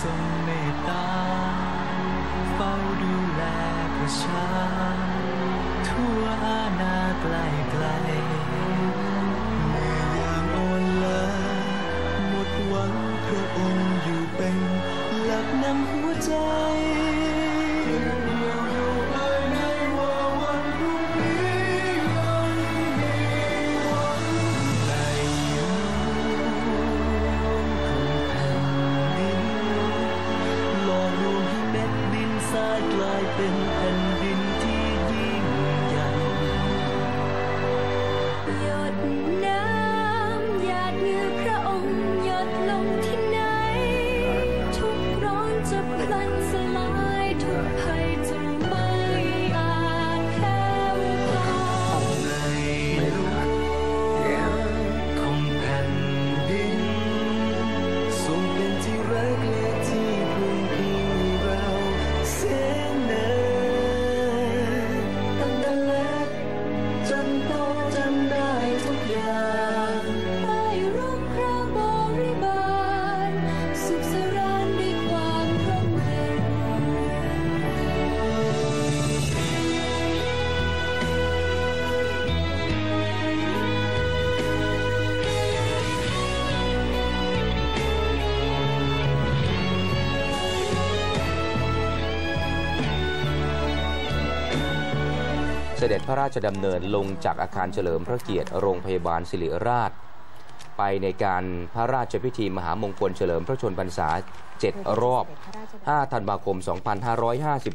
ทรงเมตตา เฝ้าดูแลประชา ทั่วอาณาไกลไกลเมื่อยามอ่อนล้าหมดหวังพระองค์อยู่เป็นหลักนำหัวใจ ด็จพระราชดำเนินลงจากอาคารเฉลิมพระเกียรติโรงพยาบาลศิริราช ไปในการพระราชพิธีมหามงคลเฉลิมพระชนพรรษา 7 รอบ 5 ธันวาคม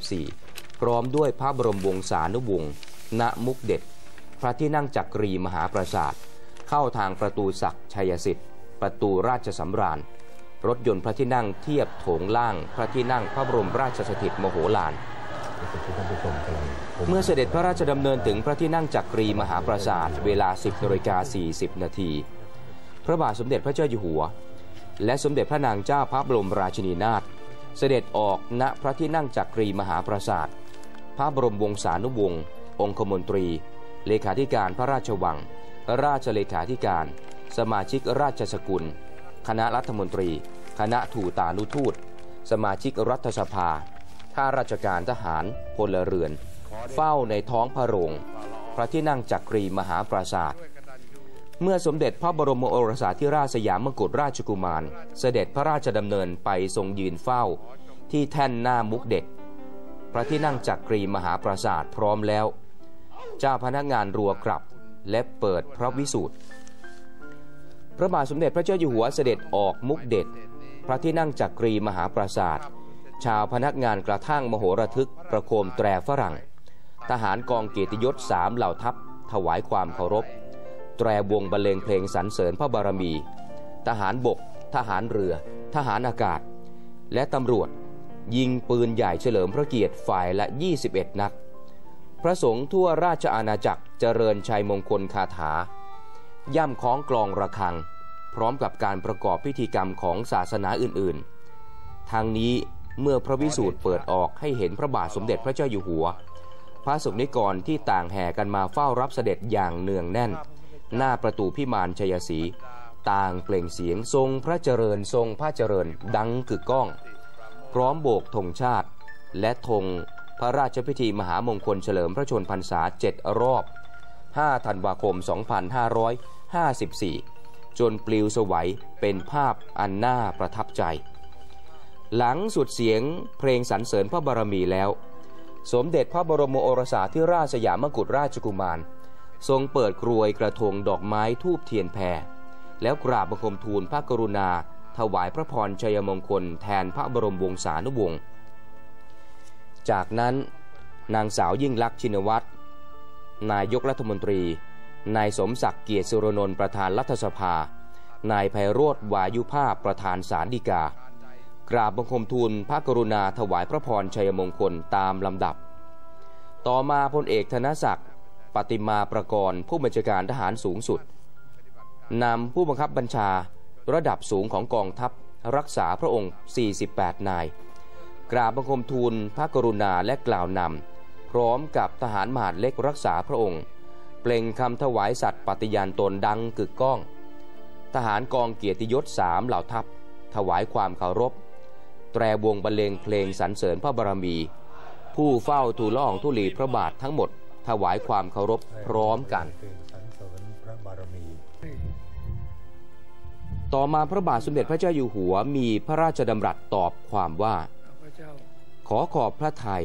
2554 พร้อมด้วยพระบรมวงศานุวงศ์ณมุกเด็ด พระที่นั่งจักรีมหาปราสาท เข้าทางประตูศักดิ์ชัยสิทธิ์ ประตูราชสำราญ รถยนต์พระที่นั่งเทียบโถงล่าง พระที่นั่งพระบรมราชสถิตมโหฬาร เมื่อเสด็จพระราชดำเนินถึงพระที่นั่งจักรีมหาปราสาทเวลา 10นาฬิกา40 นาที พระบาทสมเด็จพระเจ้าอยู่หัว และสมเด็จพระนางเจ้าพระบรมราชินีนาถเสด็จออกณพระที่นั่งจักรีมหาปราสาทพระบรมวงศานุวงศ์องคมนตรี เลขาธิการพระราชวัง ราชเลขาธิการ สมาชิกราชสกุล คณะรัฐมนตรี คณะถูตานุทูต สมาชิกรัฐสภาข้าราชการทหารพลเรือน เฝ้าในท้องพระโรงพระที่นั่งจักรีมหาปราสาทเมื่อสมเด็จพระบรมโอรสาธิราชสยามกุฎราชกุมาร เสด็จพระราชดำเนินไปทรงยืนเฝ้า ที่แท่นหน้ามุกเด็ดพระที่นั่งจักรีมหาปราสาทพร้อมแล้ว เจ้าพนักงานรัวกลับและเปิดพระวิสูตรพระบาทสมเด็จพระเจ้าอยู่หัวเสด็จออกมุกเด็ด พระที่นั่งจักรีมหาปราสาทชาวพนักงานกระทั่งมโหระทึกประโคมแตรฝรั่ง ทหารกองเกียรติยศสามเหล่าทัพถวายความเคารพ แตรวงบรรเลงเพลงสรรเสริญพระบารมี ทหารบก ทหารเรือ ทหารอากาศ และตำรวจ ยิงปืนใหญ่เฉลิมพระเกียรติฝ่ายละ 21 นัด พระสงฆ์ทั่วราชอาณาจักรเจริญชัยมงคลคาถา ย่ำคล้องกลองระฆัง พร้อมกับการประกอบพิธีกรรมของศาสนาอื่นๆ ทางนี้เมื่อพระวิสูตรเปิดออกให้เห็นพระบาทสมเด็จพระเจ้าอยู่หัว พระสงฆ์นิกรที่ต่างแห่กันมาเฝ้ารับเสด็จอย่างเนืองแน่น หน้าประตูพิมานชัยศรีต่างเปล่งเสียงทรงพระเจริญทรงพระเจริญดังกึกก้อง พร้อมโบกธงชาติ และธงพระราชพิธีมหามงคลเฉลิมพระชนพรรษาเจ็ดรอบ 5 ธันวาคม 2554 จนปลิวสวัยเป็นภาพอันน่าประทับใจ หลังสุดเสียงเพลงสรรเสริญพระบารมีแล้ว สมเด็จพระบรมโอรสาธิราชสยามกุฎราชกุมาร ทรงเปิดกรวยกระทงดอกไม้ทูบเทียนแพรแล้วกราบบังคมทูลพระกรุณา ถวายพระพรชัยมงคลแทนพระบรมวงศานุวงศ์จากนั้นนางสาวยิ่งลักษณ์ชินวัตร นายกรัฐมนตรี นายสมศักดิ์เกียรติสุรนนท์ประธานรัฐสภา นายไพโรธวายุภาพประธานสารดีกา กราบบังคมทูลพระกรุณาถวายพระพรชัยมงคลตามลำดับ ต่อมาพลเอกธนศักดิ์ปฏิมาประกรณ์ผู้บัญชาการทหารสูงสุดนำผู้บังคับบัญชาระดับสูงของกองทัพรักษาพระองค์ 48 นาย กราบบังคมทูลพระกรุณาและกล่าวนำพร้อมกับทหารมหาดเล็กรักษาพระองค์ เปล่งคำถวายสัตย์ปฏิญาณตนดังกึกก้อง ทหารกองเกียรติยศสามเหล่าทัพ ถวายความเคารพ แตรวงบรรเลงเพลงสรรเสริญพระบารมี ผู้เฝ้าทูลละอองธุลีพระบาททั้งหมด ถวายความเคารพพร้อมกัน ต่อมาพระบาทสมเด็จพระเจ้าอยู่หัวมีพระราชดำรัสตอบความว่า ขอขอบพระทัย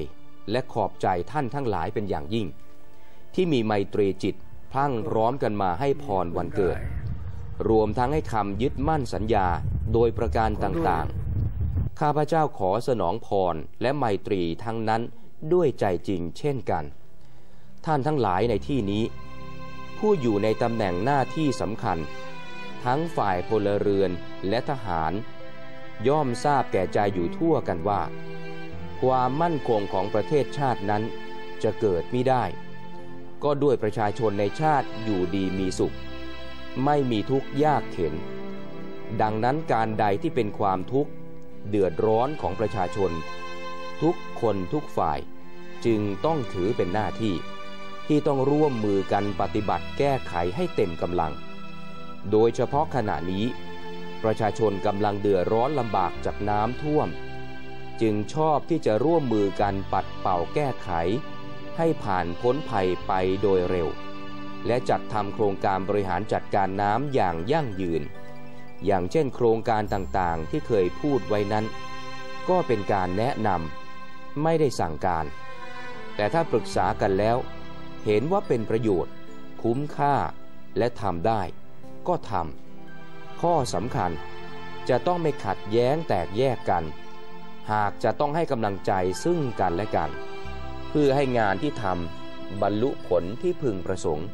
และขอบใจท่านทั้งหลายเป็นอย่างยิ่ง ที่มีไมตรีจิตพั่งพร้อมกันมาให้พรวันเกิด รวมทั้งให้คำยึดมั่นสัญญาโดยประการต่างๆ ข้าพเจ้าขอสนองพรและไมตรีทั้งนั้นด้วยใจจริงเช่นกัน ท่านทั้งหลายในที่นี้ ผู้อยู่ในตำแหน่งหน้าที่สำคัญ ทั้งฝ่ายพลเรือนและทหาร ย่อมทราบแก่ใจอยู่ทั่วกันว่า ความมั่นคงของประเทศชาตินั้นจะเกิดไมิได้ ก็ด้วยประชาชนในชาติอยู่ดีมีสุข ไม่มีทุกข์ยากเข็น ดังนั้นการใดที่เป็นความทุกข์ เดือดร้อนของประชาชน ทุกคนทุกฝ่ายจึงต้องถือเป็นหน้าที่ ที่ต้องร่วมมือกันปฏิบัติแก้ไขให้เต็มกำลัง โดยเฉพาะขณะนี้ ประชาชนกำลังเดือดร้อนลำบากจากน้ำท่วม จึงชอบที่จะร่วมมือกันปัดเป่าแก้ไข ให้ผ่านพ้นภัยไปโดยเร็ว และจัดทำโครงการบริหารจัดการน้ำอย่างยั่งยืน อย่างเช่นโครงการต่างๆ ที่เคยพูดไว้นั้น ก็เป็นการแนะนำไม่ได้สั่งการ แต่ถ้าปรึกษากันแล้ว เห็นว่าเป็นประโยชน์ คุ้มค่าและทำได้ ก็ทำข้อสำคัญจะต้องไม่ขัดแย้งแตกแยกกัน หากจะต้องให้กำลังใจซึ่งกันและกัน เพื่อให้งานที่ทำบรรลุผลที่พึงประสงค์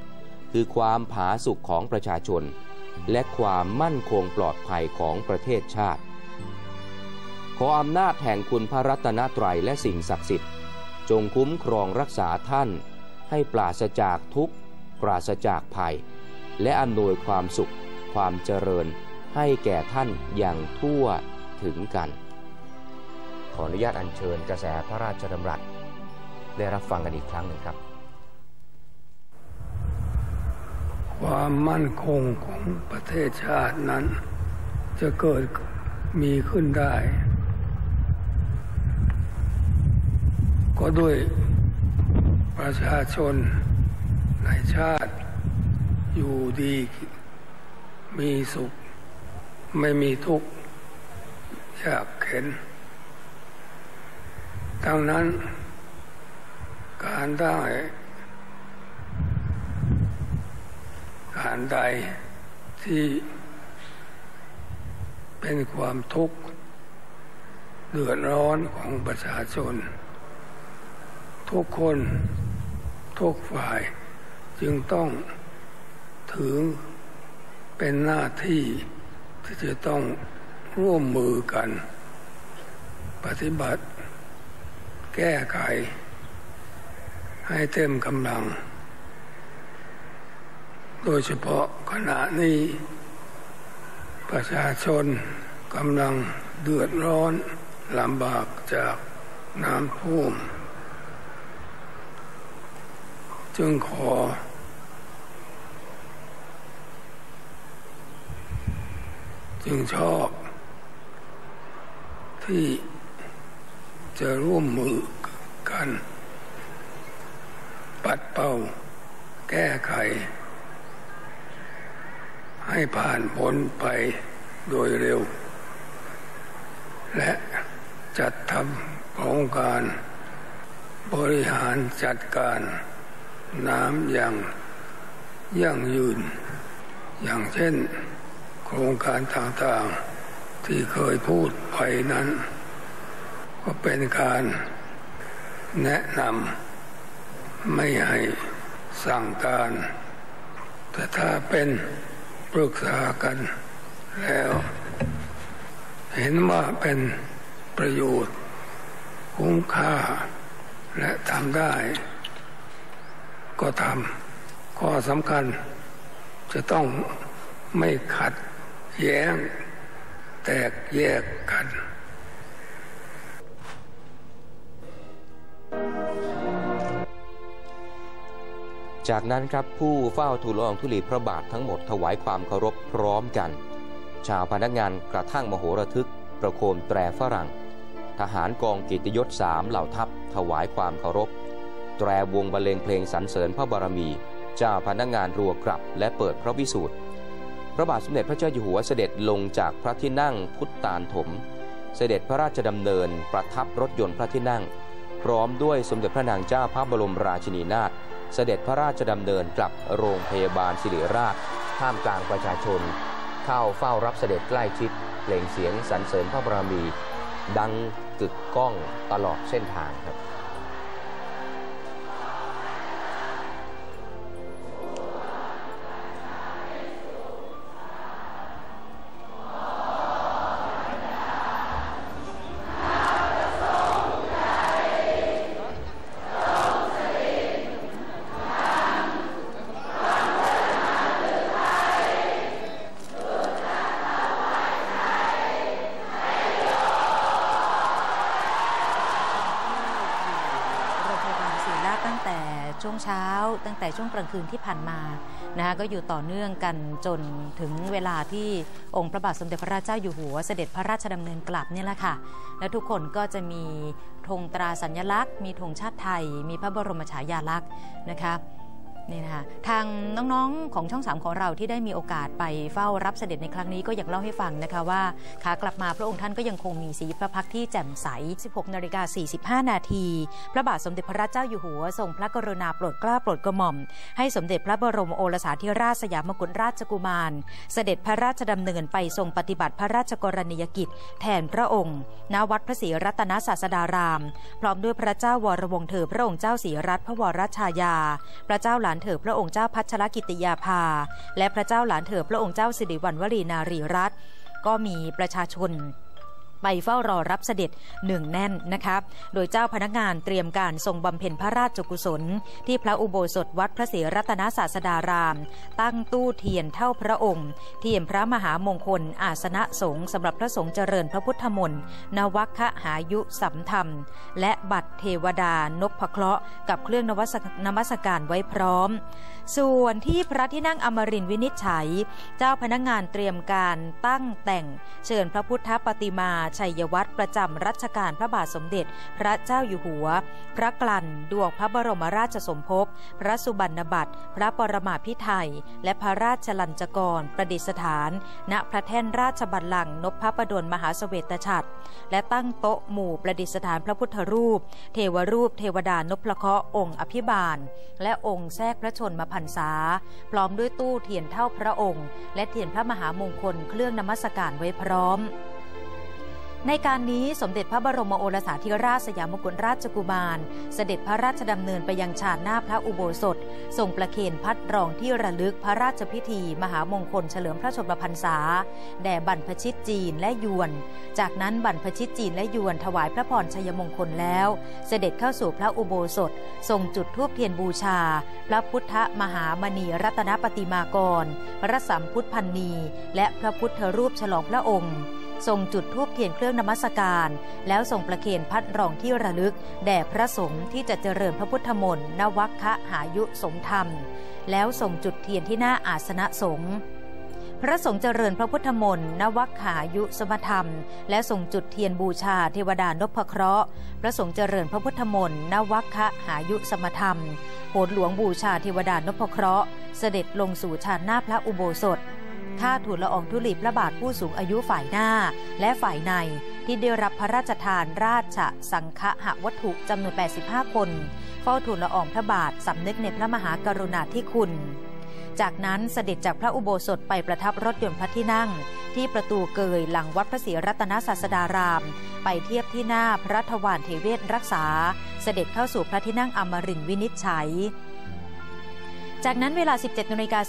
คือความผาสุกของประชาชน และความมั่นคงปลอดภัยของประเทศชาติ ขออำนาจแห่งคุณพระรัตนตรัยและสิ่งศักดิ์สิทธิ์ จงคุ้มครองรักษาท่าน ให้ปราศจากทุกข์ ปราศจากภัย และอำนวยความสุข ความเจริญ ให้แก่ท่านอย่างทั่วถึงกัน ขออนุญาตอัญเชิญกระแสพระราชดำรัส ได้รับฟังกันอีกครั้งหนึ่งครับ ความมั่นคงของประเทศชาตินั้น จะเกิดมีขึ้นได้ ก็ด้วยประชาชนในชาติอยู่ดี มีสุข ไม่มีทุกข์ยากเข็น ดังนั้นการได้ การใดที่เป็นความทุกข์เดือดร้อนของประชาชน ทุกคนทุกฝ่ายจึงต้องถือเป็นหน้าที่ที่จะต้องร่วมมือกัน ปฏิบัติ แก้ไข ให้เต็มกำลัง โดยเฉพาะขณะนี้ ประชาชนกำลังเดือดร้อนลำบากจากน้ำท่วม จึงขอ จึงชอบ ที่จะร่วมมือกัน ปัดเป่าแก้ไข ให้ผ่านพ้นไปโดยเร็ว และจัดทำโครงการบริหารจัดการน้ำอย่างยั่งยืน อย่างเช่น โครงการต่างๆที่เคยพูดไปนั้น ก็เป็นการแนะนำไม่ให้สั่งการ แต่ถ้าเป็น ปรึกษากันแล้ว เห็นว่าเป็นประโยชน์ คุ้มค่า และทำได้ ก็ทำข้อสำคัญ จะต้องไม่ขัดแย้ง แตกแยกกัน จากนั้นครับผู้เฝ้าทูลละอองธุลีพระบาททั้งหมดถวายความเคารพพร้อมกัน ชาวพนักงานกระทั่งมโหระทึก ประโคมแตรฝรั่ง ทหารกองกิตยศสามเหล่าทัพถวายความเคารพ แตรวงบรรเลงเพลงสรรเสริญพระบารมี เจ้าพนักงานรัวกลับและเปิดพระวิสูตรพระบาทสมเด็จพระเจ้าอยู่หัวเสด็จลงจากพระที่นั่งพุทธานถม เสด็จพระราชดำเนินประทับรถยนต์พระที่นั่ง พร้อมด้วยสมเด็จพระนางเจ้าพระบรมราชินีนาถ เสด็จพระราชดำเนินกลับโรงพยาบาลศิริราชท่ามกลางประชาชน เข้าเฝ้ารับเสด็จใกล้ชิดเพลงเสียงสรรเสริญพระบารมี ดังกึกก้องตลอดเส้นทางครับ ช่วงกลางคืนที่ผ่านมานะคะก็อยู่ต่อเนื่องกันจนถึงเวลาที่องค์พระบาทสมเด็จพระราชเจ้าอยู่หัวเสด็จพระราชดำเนินกลับเนี่ยแหละค่ะ และทุกคนก็จะมีธงตราสัญลักษณ์ มีธงชาติไทย มีพระบรมฉายาลักษณ์นะคะ นี่นะคะทางน้องๆของช่องสามของเราที่ได้มีโอกาสไปเฝ้ารับเสด็จในครั้งนี้ก็อยากเล่าให้ฟังนะคะว่าขากลับมาพระองค์ท่านก็ยังคงมีสีพระพักที่แจ่มใส 16นาฬิกา45 นาที พระบาทสมเด็จพระเจ้าอยู่หัวทรงพระกรุณาโปรดเกล้าโปรดกระหม่อม ให้สมเด็จพระบรมโอรสาธิราชสยามกุฎราชกุมาร เสด็จพระราชดำเนินไปทรงปฏิบัติพระราชกรณียกิจ แทนพระองค์ณวัดพระศรีรัตนศาสดาราม พร้อมด้วยพระเจ้าวรวงศ์เธอพระองค์เจ้าศรีรัตนพระวรชายา พระเจ้าหลานเธอพระองค์เจ้าพัชรกิติยาภา และพระเจ้าหลานเธอพระองค์เจ้าสิริวัณวรีนารีรัตน์ก็มีประชาชน ไปเฝ้ารอรับเสด็จหนึ่งแน่นนะครับโดยเจ้าพนักงานเตรียมการทรงบำเพ็ญพระราชกุศล ที่พระอุโบสถวัดพระศรีรัตนศาสดาราม ตั้งตู้เทียนเท่าพระองค์ เทียมพระมหามงคล อาสนะสงฆ์สำหรับพระสงฆ์เจริญพระพุทธมนต์นวัคหายุสัมธรรม และบัตรเทวดานพเคราะห์กับเครื่องนวัสนมัสการไว้พร้อมส่วนที่พระที่นั่งอมรินทร์วินิจฉัย เจ้าพนักงานเตรียมการตั้งแต่ง เชิญพระพุทธปฏิมาชัยวัตรประจำรัชกาลพระบาทสมเด็จ พระเจ้าอยู่หัว พระกลั่นดวงพระบรมราชสมภพพระสุบรรณบัตรพระปรมาภิไธยและพระราชลัญจกรประดิษฐาน ณพระแท่นราชบัลลังก์นพพระดลมหาเสวตฉัตรและตั้งโต๊ะหมู่ประดิษฐานพระพุทธรูป เทวรูปเทวดานพเคราะห์องค์อภิบาล และองค์แทรกพระชนมพรรษา พร้อมด้วยตู้เทียนเท่าพระองค์ และเทียนพระมหามงคลเครื่องนมัสการไว้พร้อม ในการนี้สมเด็จพระบรมโอรสาธิราชสยามกุฎราชกุมาร เสด็จพระราชดำเนินไปยังชาญหน้าพระอุโบสถ ทรงประเคนพัดรองที่ระลึกพระราชพิธี มหามงคลเฉลิมพระชนมพรรษา แด่บรรพชิตจีนและยวน จากนั้นบรรพชิตจีนและยวนถวายพระพรชัยมงคลแล้ว เสด็จเข้าสู่พระอุโบสถ ทรงจุดธูปเทียนบูชา พระพุทธมหามณีรัตนปฏิมากร พระสัมพุทธพันนีและพระพุทธรูปฉลองพระองค์ ทรงจุดธูปเทียนเครื่องนมัสการ แล้วทรงประเคนพัดรองที่ระลึก แด่พระสงฆ์ที่จะเจริญพระพุทธมนต์นวัคคะหายุสงธรรม แล้วส่งจุดเทียนที่หน้าอาสนะสงฆ์พระสงฆ์เจริญพระพุทธมนต์นวัคขายุสมธรรม และส่งจุดเทียนบูชาเทวดานพเคราะห์ พระสงฆ์เจริญพระพุทธมนต์นวัคคะหายุสมธรรมโหนหลวงบูชาเทวดานพเคราะห์ เสด็จลงสู่ชานหน้าพระอุโบสถ ข้าทูลละอองธุลีพระบาทผู้สูงอายุฝ่ายหน้า และฝ่ายในที่ได้รับพระราชทานราชสังฆหวัตถุจำนวน 85 คนเฝ้าทูลละอองพระบาทสำนึกในพระมหากรุณาธิคุณ จากนั้นเสด็จจากพระอุโบสถไปประทับรถยนต์พระที่นั่ง ที่ประตูเกยหลังวัดพระศรีรัตนศาสดาราม ไปเทียบที่หน้าพระทวารเทเวศรักษา เสด็จเข้าสู่พระที่นั่งอมรินวินิจฉัย จากนั้นเวลา 17นาฬิกา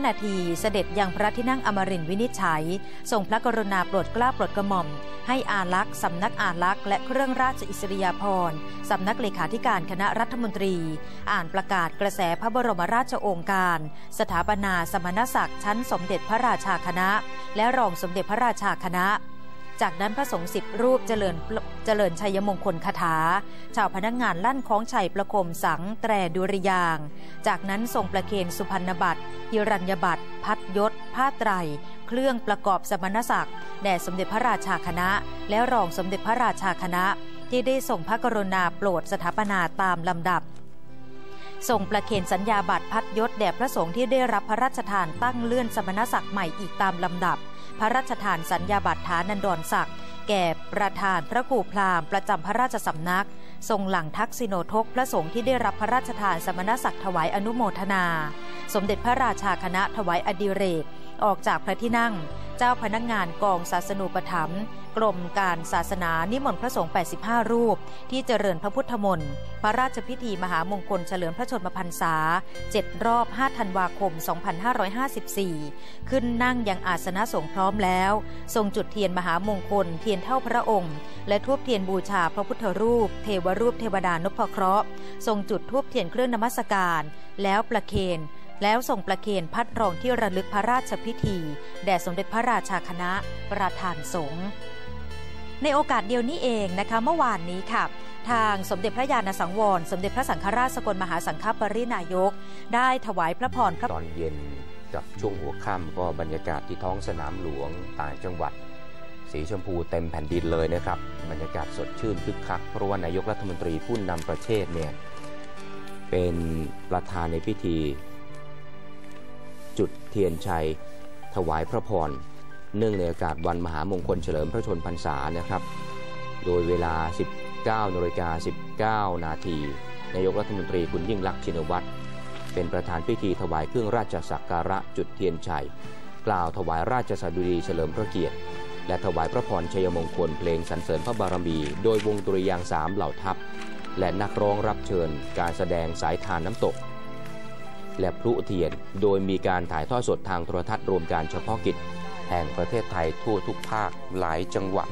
45 นาที เสด็จยังพระที่นั่งอมรินทร์วินิจฉัย ทรงพระกรุณาโปรดเกล้าโปรดกระหม่อม ให้อาลักษ์สำนักอาลักษ์และเครื่องราชอิสริยาภรณ์สำนักเลขาธิการคณะรัฐมนตรี อ่านประกาศกระแสพระบรมราชโองการ สถาปนาสมณศักดิ์ชั้นสมเด็จพระราชาคณะ และรองสมเด็จพระราชาคณะ จากนั้นพระสงฆ์สิบรูปเจริญเจริญชัยมงคลคาถา ชาวพนักงานลั่นคล้องชัยประคมสังแตรดุริยาง จากนั้นทรงประเคนสุพรรณบัตรฮิรัญญบัตรพัดยศ ผ้าไตร เครื่องประกอบสมณศักดิ์แด่สมเด็จพระราชาคณะ และรองสมเด็จพระราชาคณะ ที่ได้ส่งพระกรุณาโปรดสถาปนาตามลำดับส่งประเคนสัญญาบัตรพัดยศแด่พระสงฆ์ที่ได้รับพระราชทานตั้งเลื่อนสมณศักดิ์ใหม่อีกตามลำดับ พระราชทานสัญญาบัตรฐานันดรศักดิ์แก่ประธานพระกูพรามประจำพระราชสำนัก ทรงหลังทักษิโนทกพระสงฆ์ที่ได้รับพระราชทานสมณศักดิ์ถวายอนุโมทนา สมเด็จพระราชาคณะถวายอดิเรก ออกจากพระที่นั่ง เจ้าพนักงานกองศาสนูปถัมภ์กรมการศาสนานิมนต์พระสงฆ์ 85 รูป ที่เจริญพระพุทธมนต์พระราชพิธีมหามงคลเฉลิมพระชนมพรรษา 7 รอบ 5 ธันวาคม 2554 ขึ้นนั่งยังอาสนะสงฆ์พร้อมแล้ว ทรงจุดเทียนมหามงคล เทียนเท่าพระองค์ และทูบเทียนบูชาพระพุทธรูป เทวรูปเทวดานพเคราะห์ ทรงจุดทูบเทียนเครื่องนมัสการ แล้วประเคน แล้วส่งประเคนพัดรองที่ระลึกพระราชพิธี แด่สมเด็จพระราชาคณะ ประธานสงฆ์ในโอกาสเดียวนี้เองนะคะเมื่อวานนี้ค่ะ ทางสมเด็จพระญาณสังวร สมเด็จพระสังฆราชสกลมหาสังฆปรินายก ได้ถวายพระพรพระตอนเย็นกับช่วงหัวค่ำก็บรรยากาศที่ท้องสนามหลวงต่างจังหวัด สีชมพูเต็มแผ่นดินเลยนะครับ บรรยากาศสดชื่นคึกคักเพราะว่านายกรัฐมนตรีผู้นำประเทศเนี่ยเป็นประธานในพิธี จุดเทียนชัย ถวายพระพร เนื่องในโอกาสวันมหามงคลเฉลิมพระชนพรรษานะครับ โดยเวลา 19นาฬิกา19 นาทีนายกรัฐมนตรีคุณยิ่งลักษณ์ชินวัตรเป็นประธานพิธีถวายเครื่องราชสักการะจุดเทียนชัย กล่าวถวายราชสดุดีเฉลิมพระเกียรติ และถวายพระพรชัยมงคลเพลงสรรเสริญพระบารมี โดยวงดุริยางสามเหล่าทัพ และนักร้องรับเชิญการแสดงสายทานน้ำตก และพลุเทียน โดยมีการถ่ายทอดสดทางโทรทัศน์รวมการเฉพาะกิจ แห่งประเทศไทยทั่วทุกภาคหลายจังหวัด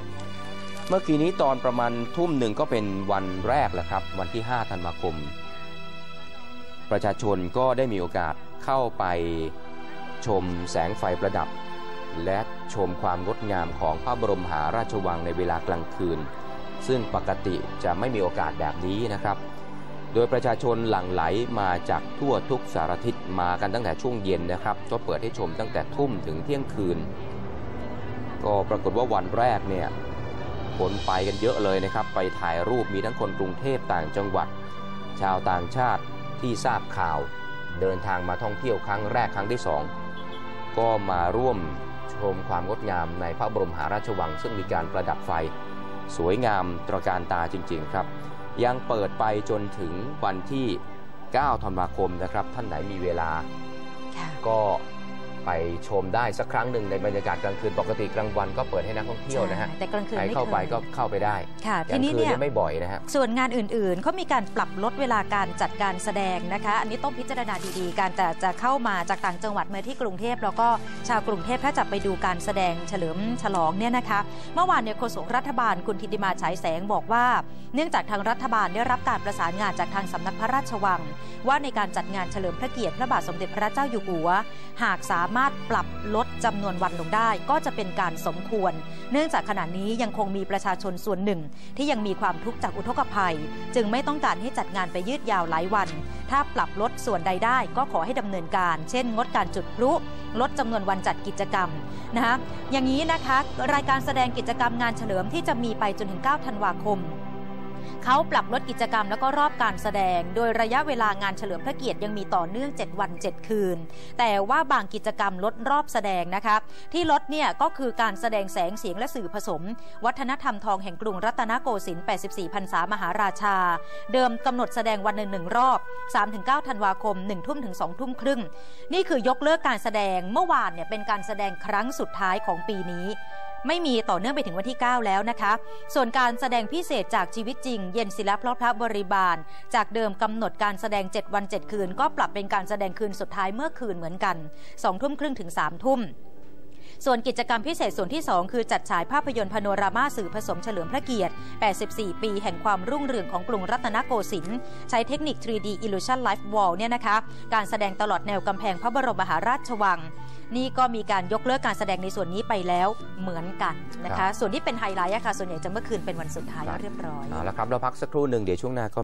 เมื่อกี้นี้ตอนประมาณทุ่มหนึ่งก็เป็นวันแรกแหละครับ วันที่ 5 ธันวาคม ประชาชนก็ได้มีโอกาสเข้าไปชมแสงไฟประดับ และชมความงดงามของพระบรมมหาราชวังในเวลากลางคืน ซึ่งปกติจะไม่มีโอกาสแบบนี้นะครับ โดยประชาชนหลั่งไหลมาจากทั่วทุกสารทิศมากันตั้งแต่ช่วงเย็นนะครับ ก็เปิดให้ชมตั้งแต่ทุ่มถึงเที่ยงคืน ก็ปรากฏว่าวันแรกเนี่ยคนไปกันเยอะเลยนะครับ ไปถ่ายรูปมีทั้งคนกรุงเทพต่างจังหวัด ชาวต่างชาติที่ทราบข่าว เดินทางมาท่องเที่ยวครั้งแรกครั้งที่สองก็มาร่วมชมความงดงามในพระบรมมหาราชวัง ซึ่งมีการประดับไฟ สวยงามตระการตาจริง ๆ ครับ ยังเปิดไปจนถึงวันที่ 9 ธันวาคมนะครับ ท่านไหนมีเวลาค่ะก็ ไปชมได้สักครั้งหนึ่งในบรรยากาศกลางคืนปกติกลางวันก็เปิดให้นักท่องเที่ยวนะฮะใช่แต่กลางคืนใครไม่เข้าไปเคยก็เข้าไปได้ค่ะกทีลางนี้คืนเนี่ยเนี่ยไม่บ่อยนะฮะส่วนงานอื่นๆเขามีการปรับลดเวลาการจัดการแสดงนะคะ อันนี้ต้องพิจารณาดีๆ การแต่จะเข้ามาจากต่างจังหวัดมาที่กรุงเทพแล้วก็ชาวกรุงเทพถ้าจะไปดูการแสดงเฉลิมฉลองเนี่ยนะคะ เมื่อวานเนี่ยโฆษกรัฐบาลคุณธิติมาฉายแสงบอกว่า เนื่องจากทางรัฐบาลได้รับการประสานงานจากทางสำนักพระราชวัง ว่าในการจัดงานเฉลิมพระเกียรติพระบาทสมเด็จพระเจ้าอยู่หัว หากสามารถปรับลดจำนวนวันลงได้ ก็จะเป็นการสมควร เนื่องจากขณะนี้ยังคงมีประชาชนส่วนหนึ่ง ที่ยังมีความทุกข์จากอุทกภัย จึงไม่ต้องการให้จัดงานไปยืดยาวหลายวัน ถ้าปรับลดส่วนใดได้ก็ขอให้ดำเนินการ เช่น งดการจุดพลุลดจำนวนวันจัดกิจกรรมนะคะอย่างนี้นะคะ รายการแสดงกิจกรรมงานเฉลิมที่จะมีไปจนถึง 9 ธันวาคม เขาปรับลดกิจกรรมแล้วก็รอบการแสดง โดยระยะเวลางานเฉลิมพระเกียรติยังมีต่อเนื่อง 7 วัน 7 คืน แต่ว่าบางกิจกรรมลดรอบแสดงนะคะที่ลดเนี่ยก็คือการแสดงแสงเสียงและสื่อผสม วัฒนธรรมทองแห่งกรุงรัตนโกสินทร์ 84พรรษามหาราชา เดิมกำหนดแสดงวันหนึ่งหนึ่งรอบ 3-9 ธันวาคม 1 ทุ่มถึง 2 ทุ่มครึ่ง นี่คือยกเลิกการแสดงเมื่อวานเนี่ยเป็นการแสดงครั้งสุดท้ายของปีนี้ ไม่มีต่อเนื่องไปถึงวันที่ 9 แล้วนะคะ ส่วนการแสดงพิเศษจากชีวิตจริง เย็นศิลปพระพระบริบาล จากเดิมกำหนดการแสดง 7 วัน 7 คืน ก็ปรับเป็นการแสดงคืนสุดท้ายเมื่อคืนเหมือนกัน2ทุ่มครึ่งถึง3ทุ่ม ส่วนกิจกรรมพิเศษส่วนที่ 2 คือจัดฉายภาพยนตร์พโนรามาสื่อผสมเฉลิมพระเกียรติ 84 ปีแห่งความรุ่งเรืองของกรุงรัตนโกสินทร์ใช้เทคนิค 3D Illusion Live Wall เนี่ยนะคะ การแสดงตลอดแนวกำแพงพระบรมมหาราชวัง นี่ก็มีการยกเลิกการแสดงในส่วนนี้ไปแล้วเหมือนกันนะคะ ส่วนที่เป็นไฮไลท์ค่ะส่วนใหญ่จะเมื่อคืนเป็นวันสุดท้ายเรียบร้อยเอาละครับเราพักสักครู่หนึ่งเดี๋ยวช่วงหน้าก็